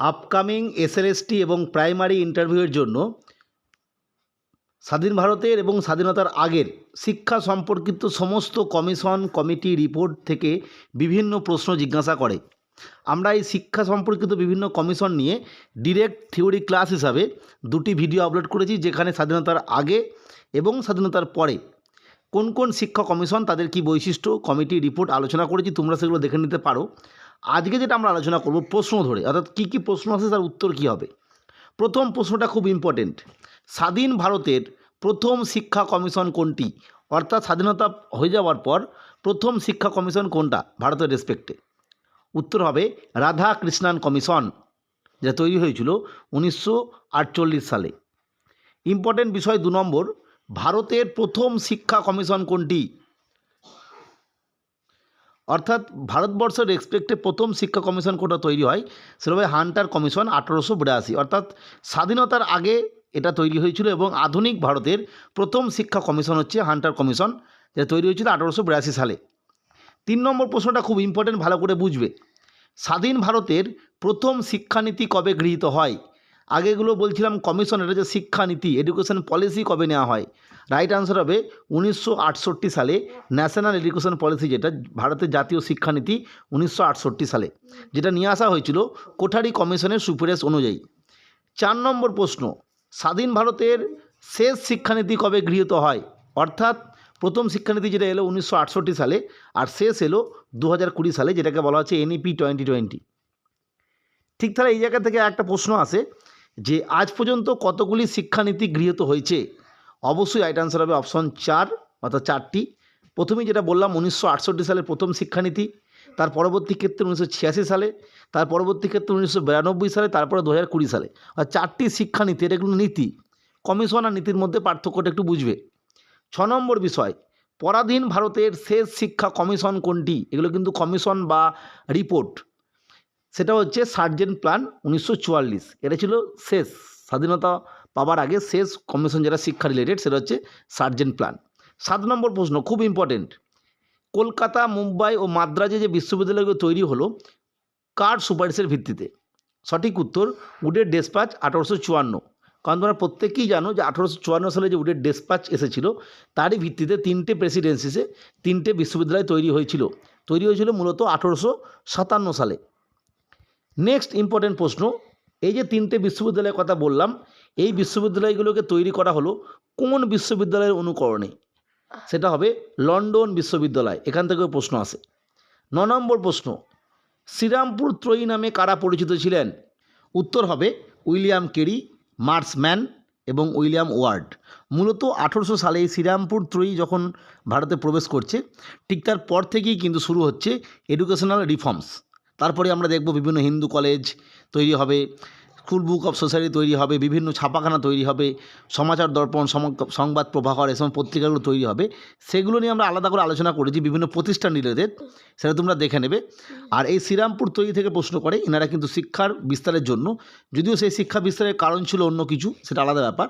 Upcoming SLST এবং primary ইন্টারভিউয়ের জন্য স্বাধীন ভারতের এবং স্বাধীনতার আগের শিক্ষা সম্পর্কিত সমস্ত কমিশন, কমিটি, রিপোর্ট থেকে বিভিন্ন প্রশ্ন জিজ্ঞাসা করে। আমরা এই শিক্ষা সম্পর্কিত বিভিন্ন কমিশন নিয়ে ডিরেক্ট থিওরি ক্লাস হিসাবে দুটি ভিডিও আপলোড করেছি, যেখানে স্বাধীনতার আগে এবং স্বাধীনতার পরে কোন কোন শিক্ষা কমিশন, তাদের কি বৈশিষ্ট্য, কমিটি রিপোর্ট আলোচনা করেছি, তোমরা সেগুলো দেখে নিতে পারো। আজকে যেটা আমরা আলোচনা করব প্রশ্ন ধরে, অর্থাৎ কী কী প্রশ্ন আছে তার উত্তর কী হবে? প্রথম প্রশ্নটা খুব ইম্পর্টেন্ট স্বাধীন ভারতের প্রথম শিক্ষা কমিশন কোনটি? অর্থাৎ স্বাধীনতা হয়ে যাওয়ার পর প্রথম শিক্ষা কমিশন কোনটা ভারতের রেসপেক্টে উত্তর হবে রাধা কৃষ্ণান কমিশন যা তৈরি হয়েছিল উনিশশো আটচল্লিশ সালে। ইম্পর্টেন্ট বিষয় দু নম্বর, ভারতের প্রথম শিক্ষা কমিশন কোনটি? অর্থাৎ ভারতবর্ষের রেসপেক্টে প্রথম শিক্ষা কমিশন কোনটা তৈরি হয়, সেটা হবে হান্টার কমিশন আঠারোশো বিরাশি। অর্থাৎ স্বাধীনতার আগে এটা তৈরি হয়েছিল এবং আধুনিক ভারতের প্রথম শিক্ষা কমিশন হচ্ছে হান্টার কমিশন, যেটা তৈরি হয়েছিল আঠারোশো বিরাশি সালে। তিন নম্বর প্রশ্নটা খুব ইম্পর্টেন্ট ভালো করে বুঝবে। স্বাধীন ভারতের প্রথম শিক্ষানীতি কবে গৃহীত হয়? আগেগুলো বলছিলাম কমিশন এটা যে শিক্ষানীতি এডুকেশন পলিসি কবে নেওয়া হয়? রাইট আনসার হবে উনিশশো আটষট্টি সালে ন্যাশনাল এডুকেশন পলিসি যেটা, ভারতের জাতীয় শিক্ষানীতি উনিশশো আটষট্টি সালে। যেটা নিয়ে আসা হয়েছিল কোঠারি কমিশনের সুপারিশ অনুযায়ী। চার নম্বর প্রশ্ন, স্বাধীন ভারতের শেষ শিক্ষানীতি কবে গৃহীত হয়? অর্থাৎ প্রথম শিক্ষানীতি যেটা এলো উনিশশো আটষট্টি সালে, আর শেষ এলো দু হাজার কুড়ি সালে, যেটাকে বলা হচ্ছে এনইপি টোয়েন্টি টোয়েন্টি ঠিক তাহলে এই জায়গা থেকে একটা প্রশ্ন আসে যে আজ পর্যন্ত কতগুলি শিক্ষানীতি গৃহীত হয়েছে? অবশ্যই রাইট আনসার হবে অপশন চার, অর্থাৎ চারটি। প্রথমেই যেটা বললাম, উনিশশো আটষট্টি সালের প্রথম শিক্ষানীতি, তার পরবর্তী ক্ষেত্রে উনিশশো ছিয়াশি সালে, তার পরবর্তী ক্ষেত্রে উনিশশো বিরানব্বই সালে, তারপরে দু হাজার কুড়ি সালে। আর চারটি শিক্ষানীতি, এটা এগুলো নীতি। কমিশন আর নীতির মধ্যে পার্থক্যটা একটু বুঝবে। ছ নম্বর বিষয়, পরাধীন ভারতের শেষ শিক্ষা কমিশন কোনটি? এগুলো কিন্তু কমিশন বা রিপোর্ট সেটা হচ্ছে সার্জেন্ট প্ল্যান উনিশশো চুয়াল্লিশ। এটা ছিল শেষ। স্বাধীনতা পাওয়ার আগে শেষ কমিশন যেটা শিক্ষা রিলেটেড সেটা হচ্ছে সার্জেন্ট প্ল্যান। সাত নম্বর প্রশ্ন, খুব ইম্পর্টেন্ট কলকাতা, মুম্বাই ও মাদ্রাজে যে বিশ্ববিদ্যালয়গুলো তৈরি হলো, কার সুপারিশের ভিত্তিতে? সঠিক উত্তর, উডের ডেসপাচ আঠারোশো চুয়ান্ন। কারণ তোমরা প্রত্যেকেই জানো যে আঠারোশো চুয়ান্ন সালে যে উডের ডেসপাচ এসেছিল, তারই ভিত্তিতে তিনটে প্রেসিডেন্সিসে তিনটে বিশ্ববিদ্যালয় তৈরি হয়েছিল। তৈরি হয়েছিল মূলত আঠারোশো সাতান্ন সালে। নেক্সট ইম্পর্টেন্ট প্রশ্ন, এই যে তিনটে বিশ্ববিদ্যালয়ের কথা বললাম, এই বিশ্ববিদ্যালয়গুলোকে তৈরি করা হলো কোন বিশ্ববিদ্যালয়ের অনুকরণে? সেটা হবে লন্ডন বিশ্ববিদ্যালয়, এখান থেকেও প্রশ্ন আসে। ন নম্বর প্রশ্ন, শ্রীরামপুর ত্রয়ী নামে কারা পরিচিত ছিলেন? উত্তর হবে উইলিয়াম কেরি, মার্সম্যান এবং উইলিয়াম ওয়ার্ড। মূলত আঠেরোশো সালে শ্রীরামপুর ত্রয়ী যখন ভারতে প্রবেশ করছে, ঠিক তার পর থেকেই কিন্তু শুরু হচ্ছে এডুকেশনাল রিফর্মস তারপরে আমরা দেখব বিভিন্ন হিন্দু কলেজ তৈরি হবে স্কুল বুক অফ সোসাইটি তৈরি হবে, বিভিন্ন ছাপাখানা তৈরি হবে, সমাচার দর্পণ সংবাদ প্রভাকর এসব পত্রিকাগুলো তৈরি হবে। সেগুলো নিয়ে আমরা আলাদা করে আলোচনা করেছি বিভিন্ন প্রতিষ্ঠান রিলেটেড সেটা তোমরা দেখে নেবে। আর এই শ্রীরামপুর তৈরি থেকে প্রশ্ন করে এনারা কিন্তু শিক্ষার বিস্তারের জন্য, যদিও সেই শিক্ষা বিস্তারের কারণ ছিল অন্য কিছু, সেটা আলাদা ব্যাপার।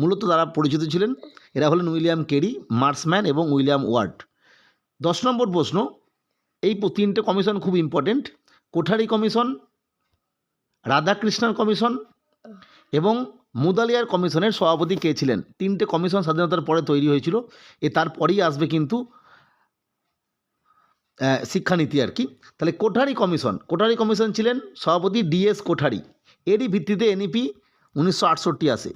মূলত তারা পরিচিত ছিলেন, এরা হলেন উইলিয়াম কেরি মার্সম্যান এবং উইলিয়াম ওয়ার্ড। দশ নম্বর প্রশ্ন, এই তিনটে কমিশন খুব important Kothari commission, Radhakrishnan commission এবং মুদালিয়ার কমিশনের সভাপতি কে ছিলেন। তিনটে কমিশন স্বাধীনতার পরে তৈরি হয়েছিল। এ তারপরেই আসবে কিন্তু শিক্ষানীতি আর কি। তাহলে কোঠারি কমিশন কোঠারি কমিশন ছিলেন সভাপতি ডিএস কোঠারি। এরই ভিত্তিতে এনইপি উনিশশো আটষট্টি আসে।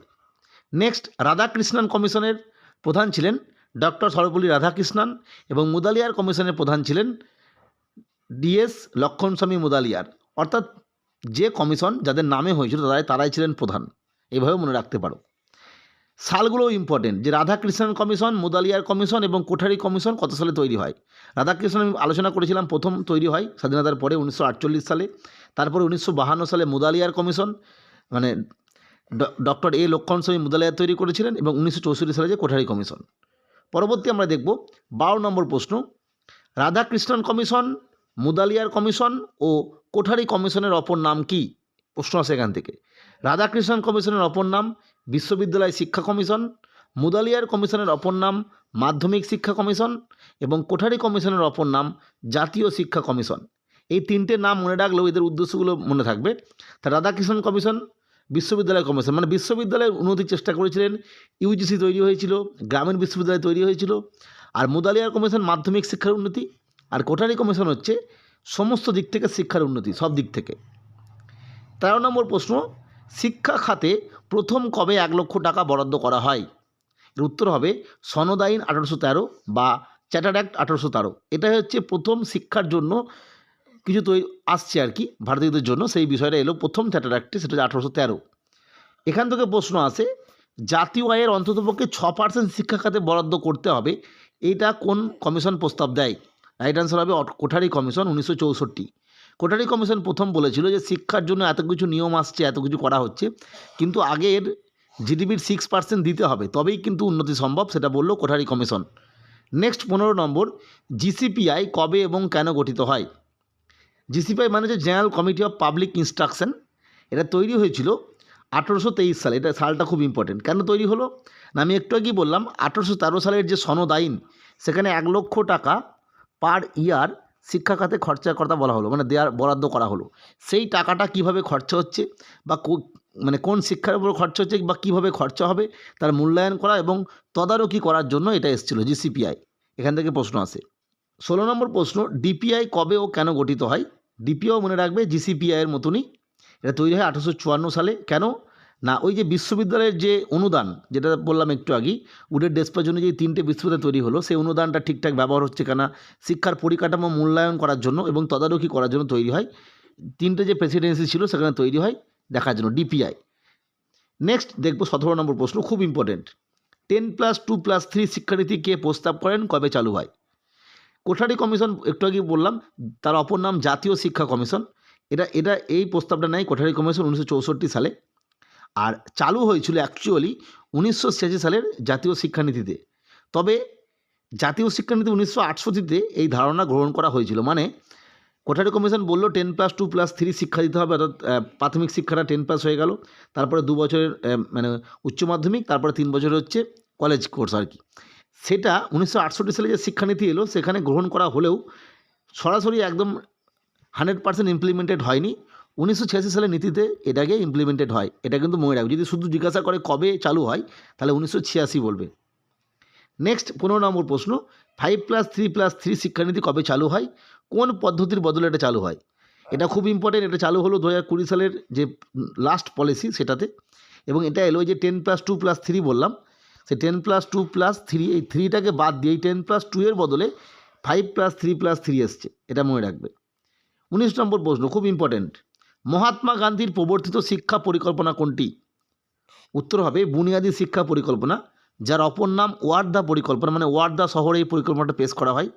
নেক্সট, রাধাকৃষ্ণন কমিশনের প্রধান ছিলেন ডক্টর সর্বপল্লী রাধাকৃষ্ণন এবং মুদালিয়ার কমিশনের প্রধান ছিলেন ডিএস লক্ষণস্বামী মুদালিয়ার। অর্থাৎ যে কমিশন যাদের নামে হয়েছিল, তারাই তারাই ছিলেন প্রধান। এভাবে মনে রাখতে পারো। সালগুলো ইম্পর্টেন্ট যে রাধাকৃষ্ণন কমিশন, মুদালিয়ার কমিশন এবং কোঠারি কমিশন কত সালে তৈরি হয়? রাধাকৃষ্ণন আমি আলোচনা করেছিলাম, প্রথম তৈরি হয় স্বাধীনতার পরে উনিশশো আটচল্লিশ সালে। তারপরে উনিশশো সালে মুদালিয়ার কমিশন মানে ডক্টর এ লক্ষণস্বামী মুদালিয়ার তৈরি করেছিলেন এবং উনিশশো চৌষট্টি সালে যে কোঠারি কমিশন। পরবর্তী আমরা দেখব, বারো নম্বর প্রশ্ন রাধাকৃষ্ণন কমিশন মুদালিয়ার কমিশন ও কোঠারি কমিশনের অপর নাম কি? প্রশ্ন আসে এখান থেকে। রাধাকৃষ্ণন কমিশনের অপর নাম, বিশ্ববিদ্যালয় শিক্ষা কমিশন, মুদালিয়ার কমিশনের অপর নাম, মাধ্যমিক শিক্ষা কমিশন এবং কোঠারি কমিশনের অপর নাম, জাতীয় শিক্ষা কমিশন। এই তিনটে নাম মনে রাখলেও এদের উদ্দেশ্যগুলো মনে থাকবে। তা রাধাকৃষ্ণন কমিশন, বিশ্ববিদ্যালয় কমিশন মানে বিশ্ববিদ্যালয়ের উন্নতির চেষ্টা করেছিলেন, ইউজিসি তৈরি হয়েছিল, গ্রামীণ বিশ্ববিদ্যালয় তৈরি হয়েছিল, আর মুদালিয়ার কমিশন মাধ্যমিক শিক্ষার উন্নতি আর কোটারি কমিশন হচ্ছে সমস্ত দিক থেকে শিক্ষার উন্নতি, সব দিক থেকে। তেরো নম্বর প্রশ্ন, শিক্ষা খাতে প্রথম কবে এক লক্ষ টাকা বরাদ্দ করা হয়? এর উত্তর হবে সনদ আইন আঠারোশো তেরো বা চ্যাটার অ্যাক্ট আঠারোশো তেরো। এটাই হচ্ছে প্রথম শিক্ষার জন্য কিছু তৈরি আসছে আর কি, ভারতীয়দের জন্য। সেই বিষয়টা এলো প্রথম চ্যাটার অ্যাক্টে, সেটা হচ্ছে আঠারোশো তেরো। এখান থেকে প্রশ্ন আসে, জাতীয় আয়ের অন্ততপক্ষে ছ পার্সেন্ট শিক্ষা খাতে বরাদ্দ করতে হবে, এটা কোন কমিশন প্রস্তাব দেয়? রাইট আনসার হবে কোঠারি কমিশন উনিশশো চৌষট্টি। কোঠারি কমিশন প্রথম বলেছিল যে শিক্ষার জন্য এত কিছু নিয়ম আসছে, এত কিছু করা হচ্ছে, কিন্তু আগের জিডিপির সিক্স পার্সেন্ট দিতে হবে, তবেই কিন্তু উন্নতি সম্ভব, সেটা বলল কোঠারি কমিশন। নেক্সট পনেরো নম্বর জিসিপিআই কবে এবং কেন গঠিত হয়? জিসিপিআই মানে হচ্ছে general committee of public instruction এটা তৈরি হয়েছিল আঠেরোশো তেইশ সালে, এটা সালটা খুব ইম্পর্টেন্ট কেন তৈরি হলো? না, আমি একটু আগেই বললাম, আঠেরোশো তেরো সালের যে সনদ আইন, সেখানে এক লক্ষ টাকা পার ইয়ার শিক্ষা খাতে খরচার কথা বলা হলো মানে দেওয়ার বরাদ্দ করা হলো। সেই টাকাটা কীভাবে খরচা হচ্ছে বা মানে কোন শিক্ষার উপর খরচা হচ্ছে বা কীভাবে খরচা হবে তার মূল্যায়ন করা এবং তদারকি করার জন্য এটা এসেছিল জিসিপিআই এখান থেকে প্রশ্ন আসে। ষোলো নম্বর প্রশ্ন ডিপিআই কবে ও কেন গঠিত হয়? ডিপিআই মনে রাখবে জিসিপিআইয়ের মতনই। এটা তৈরি হয় আঠারোশো চুয়ান্ন সালে। কেন? না, ওই যে বিশ্ববিদ্যালয়ের যে অনুদান, যেটা বললাম একটু আগেই, উডের ডেস্পার জন্য যে তিনটে বিশ্ববিদ্যালয় তৈরি হলো, সেই অনুদানটা ঠিকঠাক ব্যবহার হচ্ছে কেনা, শিক্ষার পরিকাঠামো মূল্যায়ন করার জন্য এবং তদারকি করার জন্য তৈরি হয়। তিনটে যে প্রেসিডেন্সি ছিল, সেখানে তৈরি হয় দেখার জন্য, ডিপিআই। নেক্সট দেখব সতেরো নম্বর প্রশ্ন, খুব important ten plus two plus three শিক্ষানীতি কে প্রস্তাব করেন, কবে চালু হয়? কোঠারি কমিশন, একটু আগে বললাম, তার অপর নাম জাতীয় শিক্ষা কমিশন। এটা এটা এই প্রস্তাবটা নেয় কোঠারি কমিশন উনিশশো চৌষট্টি সালে। আর চালু হয়েছিল অ্যাকচুয়ালি উনিশশো ছিয়াশি সালের জাতীয় শিক্ষানীতিতে। তবে জাতীয় শিক্ষানীতি উনিশশো আটষট্টিতে এই ধারণা গ্রহণ করা হয়েছিল। মানে কোঠারি কমিশন বলল, ten plus two plus three শিক্ষা দিতে হবে, অর্থাৎ প্রাথমিক শিক্ষাটা টেন প্লাস হয়ে গেল। তারপরে দু বছরের মানে উচ্চ মাধ্যমিক, তারপরে তিন বছর হচ্ছে কলেজ কোর্স আর কি। সেটা উনিশশো আটষট্টি সালে যে শিক্ষানীতি এলো, সেখানে গ্রহণ করা হলেও সরাসরি একদম হান্ড্রেড পার্সেন্ট ইমপ্লিমেন্টেড হয়নি। উনিশশো ছিয়াশি সালের নীতিতে এটাকে ইমপ্লিমেন্টেড হয়। এটা কিন্তু মনে রাখবে। যদি শুধু জিজ্ঞাসা করে কবে চালু হয়, তাহলে উনিশশো ছিয়াশি বলবে। নেক্সট পনেরো নম্বর প্রশ্ন five plus three plus three শিক্ষানীতি কবে চালু হয়? কোন পদ্ধতির বদলে এটা চালু হয়? এটা খুব ইম্পর্টেন্ট এটা চালু হলো দু কুড়ি সালের যে লাস্ট পলিসি সেটাতে। এবং এটা এলো যে ten plus two plus three বললাম। সে ten plus two plus three এই থ্রিটাকে বাদ দিয়ে এই টেন প্লাস টু এর বদলে five plus three plus three এসছে। এটা মনে রাখবে। উনিশ নম্বর প্রশ্ন, খুব ইম্পর্টেন্ট মহাত্মা গান্ধীর প্রবর্তিত শিক্ষা পরিকল্পনা কোনটি? উত্তর হবে বুনিয়াদী শিক্ষা পরিকল্পনা, যার অপর নাম ওয়ার্দা পরিকল্পনা মানে ওয়ার্দা শহরে এই পরিকল্পনাটা পেশ করা হয়।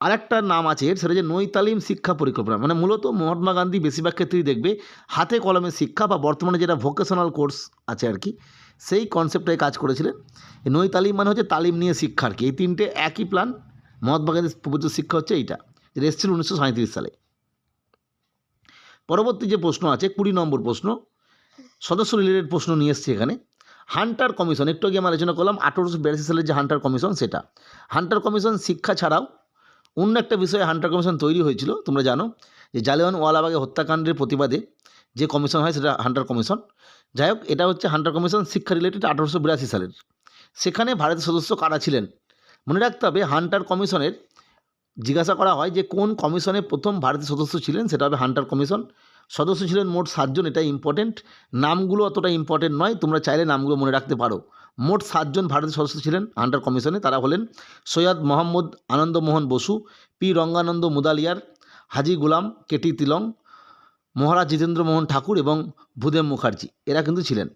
আরেকটা নাম আছে সেটা যে নৈতালিম শিক্ষা পরিকল্পনা মানে মূলত মহাত্মা গান্ধী বেশিরভাগ ক্ষেত্রেই দেখবে হাতে কলমে শিক্ষা বা বর্তমানে যেটা ভোকেশনাল কোর্স আছে আর কি, সেই কনসেপ্টটাই কাজ করেছিলেন। নৈতালিম মানে হচ্ছে তালিম নিয়ে শিক্ষা আর কি, এই তিনটে একই প্ল্যান মহাত্মা গান্ধীর প্রবর্তিত শিক্ষা হচ্ছে এইটা, যেটা এসেছিল উনিশশো সাঁত্রিশ সালে। পরবর্তী যে প্রশ্ন আছে, কুড়ি নম্বর প্রশ্ন, সদস্য রিলেটেড প্রশ্ন নিয়ে এসছে এখানে। হান্টার কমিশন একটু আগে আমি আলোচনা করলাম, আঠেরোশো বিরাশি সালের যে হান্টার কমিশন সেটা। হান্টার কমিশন শিক্ষা ছাড়াও অন্য একটা বিষয়ে হান্টার কমিশন তৈরি হয়েছিল, তোমরা জানো, যে জালিয়ান ওয়ালাবাগে হত্যাকাণ্ডের প্রতিবাদে যে কমিশন হয় সেটা হান্টার কমিশন যাই হোক, এটা হচ্ছে হান্টার কমিশন শিক্ষা রিলেটেড আঠারোশো বিরাশি সালের। সেখানে ভারতের সদস্য কারা ছিলেন? মনে রাখতে হবে হান্টার কমিশনের জিজ্ঞাসা করা হয় যে কোন কমিশনে প্রথম ভারতীয় সদস্য ছিলেন? সেটা হবে হান্টার কমিশন। সদস্য ছিলেন মোট সাতজন এটা ইম্পর্টেন্ট নামগুলো অতটা ইম্পর্টেন্ট নয়, তোমরা চাইলে নামগুলো মনে রাখতে পারো। মোট সাতজন ভারতীয় সদস্য ছিলেন হান্টার কমিশনে, তারা হলেন Syed Mohammad Anandamohan Basu, P Rangananda Mudaliar, Haji Ghulam, K T Telang, Maharaj Jitendra Mohan Thakur এবং ভূদেব মুখার্জি, এরা কিন্তু ছিলেন।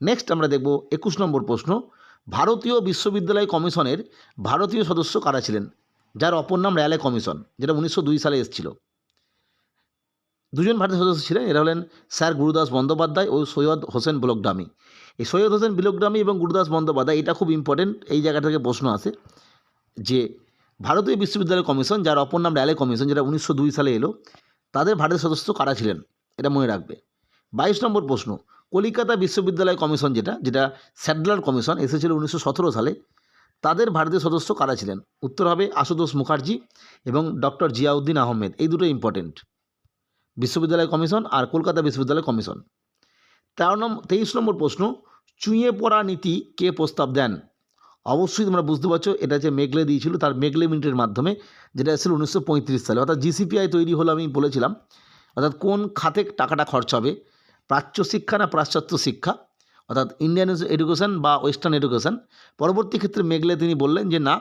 নেক্সট আমরা দেখব একুশ নম্বর প্রশ্ন। ভারতীয় বিশ্ববিদ্যালয় কমিশনের ভারতীয় সদস্য কারা ছিলেন? যার অপর নাম র্যালে কমিশন, যেটা উনিশশো দুই সালে এসেছিল। দুজন ভারতীয় সদস্য ছিলেন, এরা হলেন স্যার গুরুদাস বন্দ্যোপাধ্যায় ও সৈয়দ হোসেন ব্লকডামি। এই সৈয়দ হোসেন বিলকডামি এবং গুরুদাস বন্দ্যোপাধ্যায়, এটা খুব ইম্পর্টেন্ট এই জায়গা থেকে প্রশ্ন আসে যে ভারতীয় বিশ্ববিদ্যালয় কমিশন, যার অপর নাম র্যালে কমিশন, যেটা উনিশশো দুই সালে এলো, তাদের ভারতীয় সদস্য কারা ছিলেন? এটা মনে রাখবে। বাইশ নম্বর প্রশ্ন, কলিকাতা বিশ্ববিদ্যালয় কমিশন যেটা যেটা স্যাডলার কমিশন, এসেছিল উনিশশো সতেরো সালে তাদের ভারতীয় সদস্য কারা ছিলেন? উত্তর হবে আশুতোষ মুখার্জি এবং ডক্টর জিয়াউদ্দিন আহমেদ। এই দুটো ইম্পর্টেন্ট বিশ্ববিদ্যালয় কমিশন আর কলকাতা বিশ্ববিদ্যালয় কমিশন। তেরো নম্বর তেইশ নম্বর প্রশ্ন, চুঁয়ে পড়া নীতি কে প্রস্তাব দেন? অবশ্যই তোমরা বুঝতে পারছ, এটা যে মেঘলে দিয়েছিল তার মেঘলে মিনিটের মাধ্যমে, যেটা এসেছিল উনিশশো পঁয়ত্রিশ সালে। অর্থাৎ জিসিপিআই তৈরি হলো আমি বলেছিলাম। অর্থাৎ কোন খাতে টাকাটা খরচ হবে? প্রাচ্য শিক্ষা না পাশ্চাত্য শিক্ষা? অর্থাৎ ইন্ডিয়ান এডুকেশন বা ওয়েস্টার্ন এডুকেশন পরবর্তী ক্ষেত্রে মেঘলে তিনি বললেন যে, না,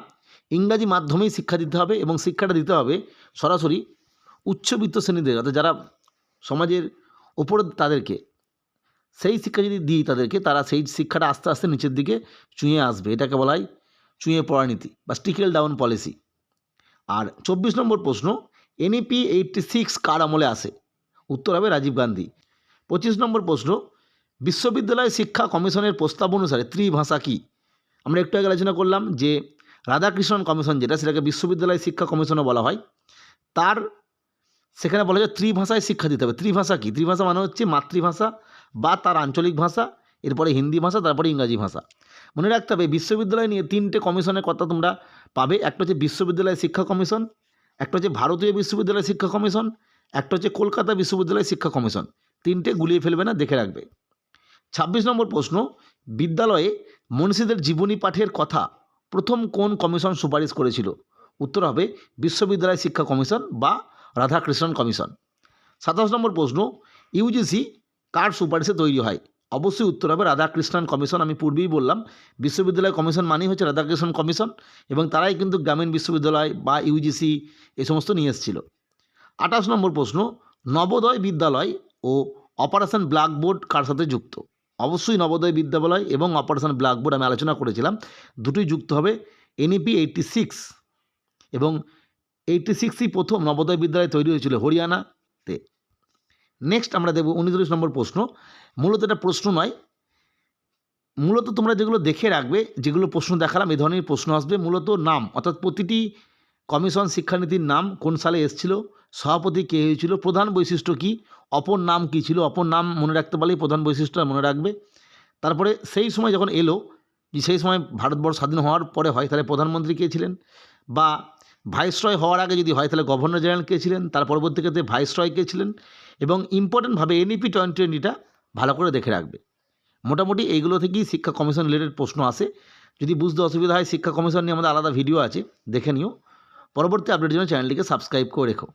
ইংরাজি মাধ্যমেই শিক্ষা দিতে হবে এবং শিক্ষাটা দিতে হবে সরাসরি উচ্চবিত্ত শ্রেণীদের, অর্থাৎ যারা সমাজের ওপরে তাদেরকে, সেই শিক্ষা যদি দিই তাদেরকে, তারা সেই শিক্ষাটা আস্তে আস্তে নিচের দিকে চুঁয়ে আসবে। এটাকে বলা হয় চুঁয়ে পড়া নীতি বা স্টিকেল ডাউন পলিসি আর চব্বিশ নম্বর প্রশ্ন এনইপি এইটটি সিক্স কার আমলে আসে? উত্তর হবে রাজীব গান্ধী। পঁচিশ নম্বর প্রশ্ন বিশ্ববিদ্যালয় শিক্ষা কমিশনের প্রস্তাব অনুসারে ত্রিভাষা কী? আমরা একটু আগে আলোচনা করলাম যে রাধাকৃষ্ণন কমিশন যেটা সেটাকে বিশ্ববিদ্যালয় শিক্ষা কমিশনও বলা হয়। তার সেখানে বলা যায় ত্রিভাষায় শিক্ষা দিতে হবে। ত্রিভাষা কী? ত্রিভাষা মানে হচ্ছে মাতৃভাষা বা তার আঞ্চলিক ভাষা, এরপরে হিন্দি ভাষা, তারপরে ইংরাজি ভাষা। মনে রাখতে হবে, বিশ্ববিদ্যালয় নিয়ে তিনটে কমিশনের কথা তোমরা পাবে। একটা হচ্ছে বিশ্ববিদ্যালয় শিক্ষা কমিশন, একটা হচ্ছে ভারতীয় বিশ্ববিদ্যালয় শিক্ষা কমিশন, একটা হচ্ছে কলকাতা বিশ্ববিদ্যালয় শিক্ষা কমিশন। তিনটে গুলিয়ে ফেলবে না, দেখে রাখবে। ছাব্বিশ নম্বর প্রশ্ন, বিদ্যালয়ে মনীষীদের জীবনী পাঠের কথা প্রথম কোন কমিশন সুপারিশ করেছিল? উত্তর হবে বিশ্ববিদ্যালয় শিক্ষা কমিশন বা রাধাকৃষ্ণন কমিশন। সাতাশ নম্বর প্রশ্ন ইউজিসি কার সুপারিশে তৈরি হয়? অবশ্যই উত্তর হবে রাধাকৃষ্ণন কমিশন, আমি পূর্বেই বললাম, বিশ্ববিদ্যালয় কমিশন মানেই হচ্ছে রাধাকৃষ্ণন কমিশন এবং তারাই কিন্তু গ্রামীণ বিশ্ববিদ্যালয় বা ইউজিসি এই সমস্ত নিয়ে এসেছিল। আঠাশ নম্বর প্রশ্ন, নবোদয় বিদ্যালয় ও অপারেশন ব্ল্যাকবোর্ড কার সাথে যুক্ত? অবশ্যই নবোদয় বিদ্যালয় এবং অপারেশন ব্ল্যাকবোর্ড আমি আলোচনা করেছিলাম। দুটোই যুক্ত হবে এনইপি এইটটি সিক্স এবং এইটটি সিক্সই প্রথম নবোদয় বিদ্যালয় তৈরি হয়েছিল হরিয়ানাতে। নেক্সট আমরা দেবো উনত্রিশ নম্বর প্রশ্ন। মূলত এটা প্রশ্ন নয়। মূলত তোমরা যেগুলো দেখে রাখবে, যেগুলো প্রশ্ন দেখালাম এই ধরনের প্রশ্ন আসবে। মূলত নাম, অর্থাৎ প্রতিটি কমিশন শিক্ষানীতির নাম কোন সালে এসেছিল, সভাপতি কে হয়েছিল, প্রধান বৈশিষ্ট্য কী অপর নাম কী ছিল? অপর নাম মনে রাখতে পারলেই প্রধান বৈশিষ্ট্যটা মনে রাখবে। তারপরে সেই সময় যখন এলো, যে সেই সময় ভারতবর্ষ স্বাধীন হওয়ার পরে হয়, তাহলে প্রধানমন্ত্রী কে ছিলেন? বা ভাইসরয় হওয়ার আগে যদি হয়, তাহলে গভর্নর জেনারেল কে ছিলেন? তার পরবর্তী ক্ষেত্রে ভাইসরয় কে ছিলেন? এবং ইম্পর্টেন্টভাবে এনইপি টোয়েন্টি টোয়েন্টিটা ভালো করে দেখে রাখবে। মোটামুটি এইগুলো থেকেই শিক্ষা কমিশন রিলেটেড প্রশ্ন আসে। যদি বুঝতে অসুবিধা হয়, শিক্ষা কমিশন নিয়ে আমাদের আলাদা ভিডিও আছে, দেখে নিও। পরবর্তী আপডেটের জন্য চ্যানেলটিকে সাবস্ক্রাইব করে রেখো।